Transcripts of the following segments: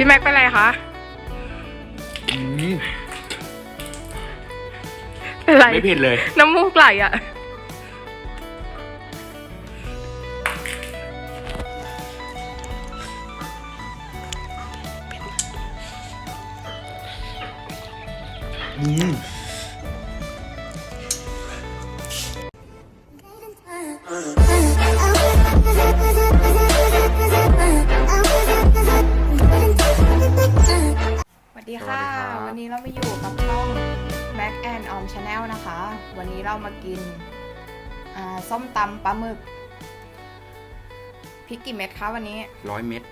พี่แม็กเป็นไรคะ อืมเป็นไร ไม่เผ็ดเลย น้ำมูกไหลอะ อืม Mac and On Channel นะคะ วันนี้เรามากินอ่าส้มตำปลาหมึกพริกกี่เม็ดคะวันนี้ร้อยเม็ด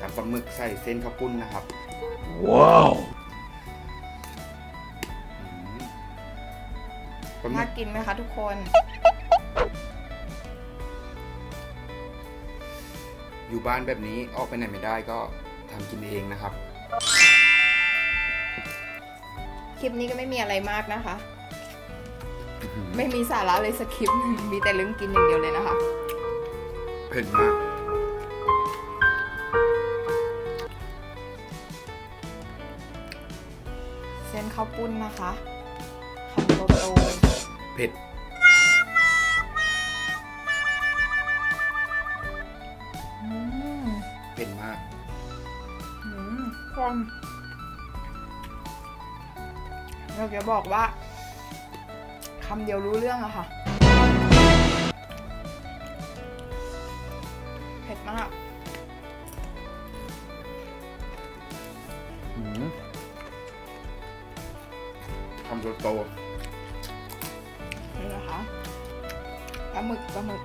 ตำปลาหมึกใส่เส้นข้าวปุ้นนะครับ ว้าวปลาหมึน่ากกินไหมคะทุกคนอยู่บ้านแบบนี้ออกไปไหนไม่ได้ก็ทำกินเองนะครับค ลิปนี้ก็ไม่มีอะไรมากนะคะ ไม่มีสาระเลยสคริปต์มีแต่เรื่องกินอย่างเดียวเลยนะคะ เผ็ดมาก เส้นข้าวปุ้นนะคะคำโตโตเผ็ดๆอืมเผ็ดมากอืมคน เราจะบอกว่าคำเดียวรู้เรื่องอะค่ะเผ็ดมากอืมคำโตนี่นะคะปลาหมึกปลาหมึก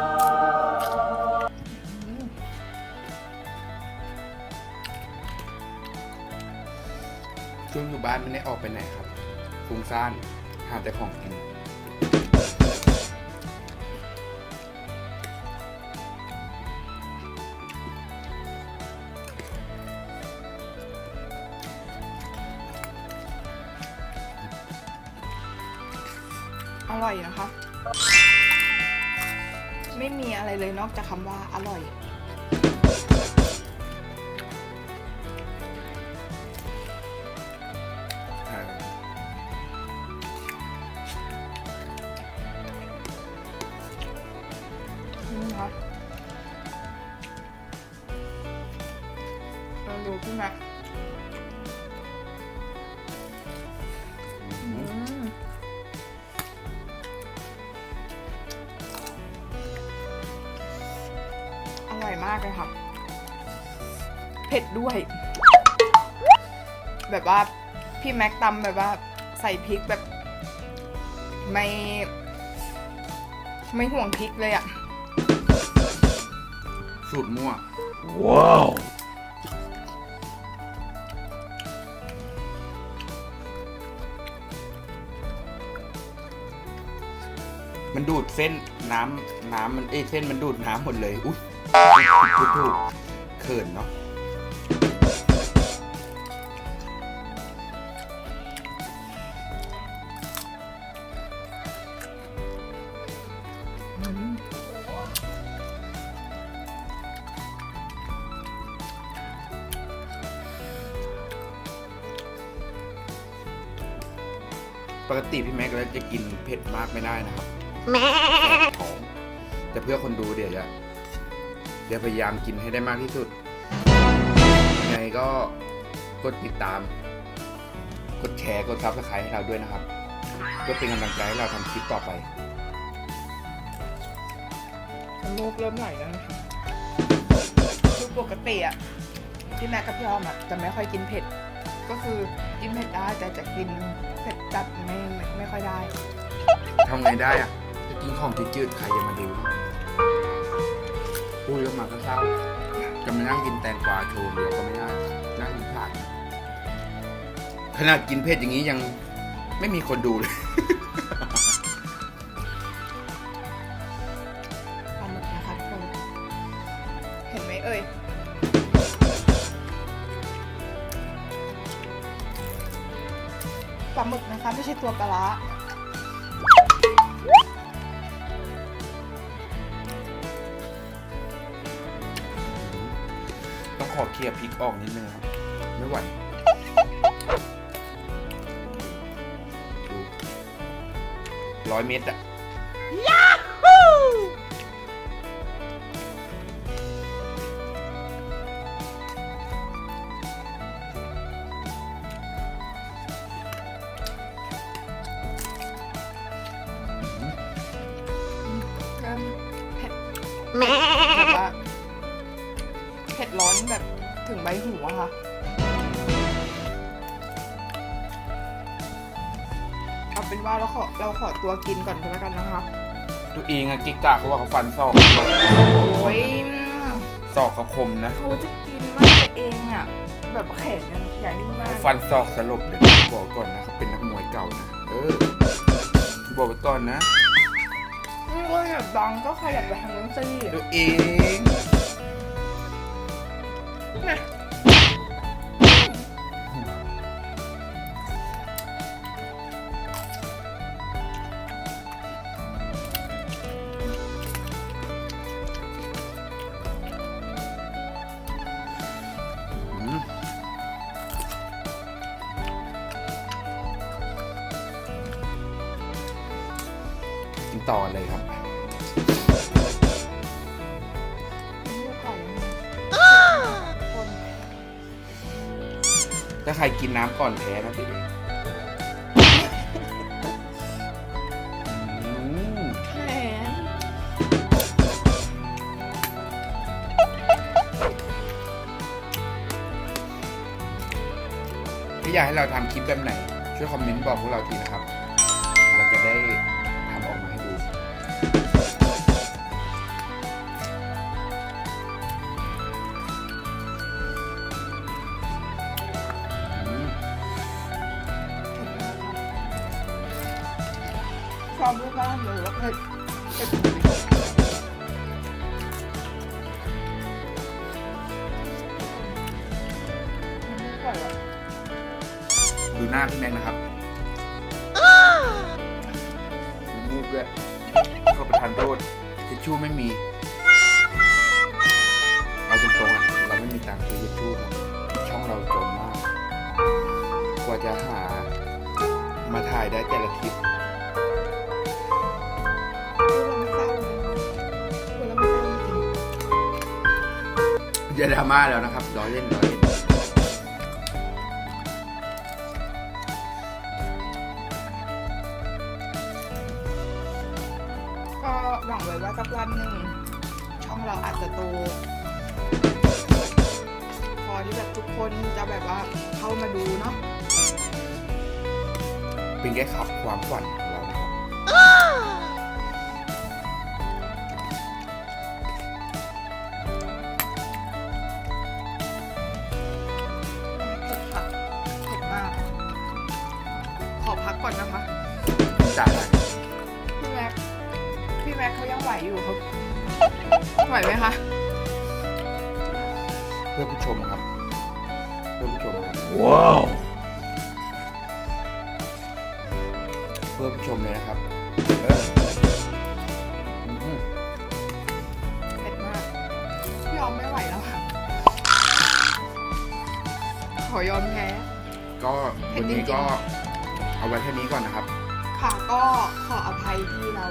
ๆ ช่วงอยู่บ้านไม่ได้ออกไปไหนครับฟุ้งซ่านหาแต่ของกิน อร่อยนะคะ ไม่มีอะไรเลยนอกจากคำว่าอร่อย นี่นะคะลองดูขึ้นมาอืมอืมอร่อยมากเลยค่ะเผ็ดด้วย แบบว่าพี่แม็กตำแบบว่าใส่พริกแบบ ไม่ ไม่ห่วงพริกเลยอะ สูตรมั่วมันดูดเส้นน้ำน้ำมันเอ้ยเส้นมันดูดน้ำหมดเลย อุ้ยพูดถูกเขินเนาะ ปกติพี่แม็กซ์แล้วจะกินเผ็ดมากไม่ได้นะครับแสบท้องแต่เพื่อคนดูเดี๋ยวจะเดี๋ยวพยายามกินให้ได้มากที่สุดยังไงก็กดติดตาม กดแชร์กดซับสไครต์ให้เราด้วยนะครับเพื่อเป็นกำลังใจให้เราทำคลิปต่อไปน้ำมูกเริ่มไหลแล้วนะคะคือปกติอะพี่แม็กกับพี่ออมอะจะไม่ค่อยกินเผ็ด ก็คือกินเผ็ดได้แต่จะกิน เผ็ดจัดไม่ไม่ไม่ค่อยได้ ทำไงได้อะจะกินของจืดๆใครจะมาดูพูดแล้วมาก็เศร้าจะมานั่งกินแตงกวาโชว์เดียวก็ไม่ได้นั่งกินผักขนาดกินเผ็ดอย่างนี้ยังไม่มีคนดูเลย ปลาหมึกนะคะ ไม่ใช่ตัวกะละต้องขอเคลียร์พริกออกนิดนึงครับ ไม่ไหวร้อยเมตรอะ แบบว่าเผ็ดร้อนแบบถึงใบหูอะค่ะ เอาเป็นว่าเราขอเราขอตัวกินก่อนก็แล้วกันนะคะ ตัวเองอะกิ๊กกาเขาว่าเขาฟันศอกโอ้ยศอกเขาคมนะเขาจะกินมากตัวเองอะแบบแขนยังใหญ่มากฟันศอกสลบเลยบอกก่อนนะเขาเป็นนักมวยเก่านะเออบอกไว้ก่อนนะ นี่ก็อยากดังก็ใครอยากไปทางนู้นสิตัวเอง นะ กินต่อเลยครับคนถ้าใครกินน้ำก่อนแพ้นะพี่เองอืมแขนถ้าอยากให้เราทำคลิปแบบไหน ช่วยคอมเมนต์บอกพวกเราทีนะครับ เราจะได้ ความรู้บ้านเลยว่าเดูหน้าพี่แม็กนะครับมูกด้วยเข้าประทานโทษทิชชู่ไม่มี เอาตรงๆอะเราไม่มีตังค์ซื้อทิชชู่ครับช่องเราจนมาก กว่าจะหามาถ่ายได้แต่ละคลิป อย่าดราม่าแล้วนะครับล้อเล่นล้อเล่นก็หวังไว้ว่าสักวันหนึ่งช่องเราอาจจะโตพอที่แบบทุกคนจะแบบว่าเข้ามาดูเนาะเป็นแค่ขับความฝัน กก่อนนะคะจ่ายไปพี่แม็กพี่แม็กเขายังไหวอยู่เขาไหวไหมคะเพื่อผู้ชมครับ เพื่อผู้ชมครับว้าวเพื่อผู้ชมเลยนะครับเอออืมเผ็ดมากยอมไม่ไหวแล้วค่ะขอยอมแพ้ก็วันนี้ก็ เอาไว้แค่นี้ก่อนนะครับ ค่ะก็ขออภัยที่เรา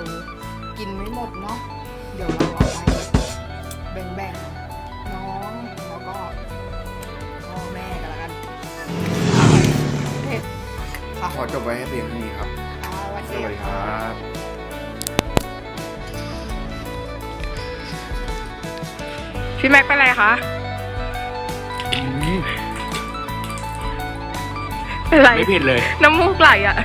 กินไม่หมดเนาะเดี๋ยวเราเอาไปแบ่งๆน้องแล้วก็พ่อแม่กันแล้วกันเผ็ดค่ะขอจบไว้ให้เพียงเท่านี้ครับอ่าสวัสสดีวัสดีครับ พี่แม็กเป็นไรคะ เป็นไร ไม่ผิดเลย น้ำมูกไหลอะ